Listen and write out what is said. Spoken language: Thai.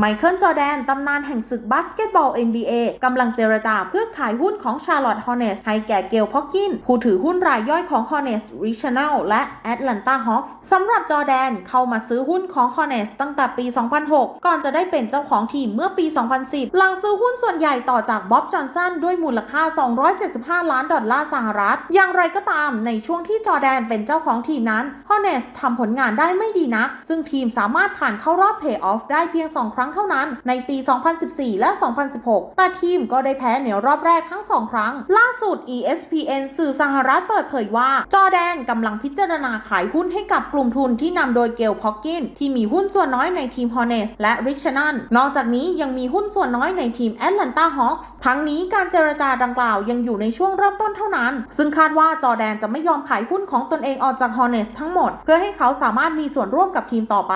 ไมเคิลจอแดน ตำนานแห่งศึกบาสเกตบอล NBA กำลังเจรจาเพื่อขายหุ้นของชาร์ลอตต์ฮอ n เนสให้แก่เกลพ็อกกิน ผู้ถือหุ้นรายย่อยของฮอ n เนสริช n น l และแอตแลนตาฮอ k ส์สำหรับจอแดนเข้ามาซื้อหุ้นของฮอ n เนสตั้งแต่ปี 2006 ก่อนจะได้เป็นเจ้าของทีมเมื่อปี 2010 หลังซื้อหุ้นส่วนใหญ่ต่อจากบ๊อบจอห์นสันด้วยมูลค่า 275 ล้านดอลลาร์สหรัฐ อย่างไรก็ตามในช่วงที่จอแดนเป็นเจ้าของทีมนั้น ฮอ n เนสทำผลงานได้ไม่ดีนัก ซึ่งทีมสามารถผ่านเข้ารอบเพย์ออฟได้เพียง 2 ครั้งเท่านั้นในปี 2014 และ 2016 แต่ทีมก็ได้แพ้ในรอบแรกทั้ง 2 ครั้ง ล่าสุด ESPN สื่อสหรัฐเปิดเผยว่า จอแดนกำลังพิจารณาขายหุ้นให้กับกลุ่มทุนที่นำโดยเกลพ็อกกินที่มีหุ้นส่วนน้อยในทีมฮอ n เนสและริช n น n นอกจากนี้ยังมีหุ้นส่วนน้อยในทีมแอตแลนตาฮอ k ส์ทั้งนี้การเจรจาดังกล่าวยังอยู่ในช่วงเริ่มต้นเท่านั้น ซึ่งคาดว่าจอแดนจะไม่ยอมขายหุ้นของตนเองออกจากฮอ n เนสทั้งหมด เพื่อให้เขาสามารถมีส่วนร่วมกับทีมต่อไป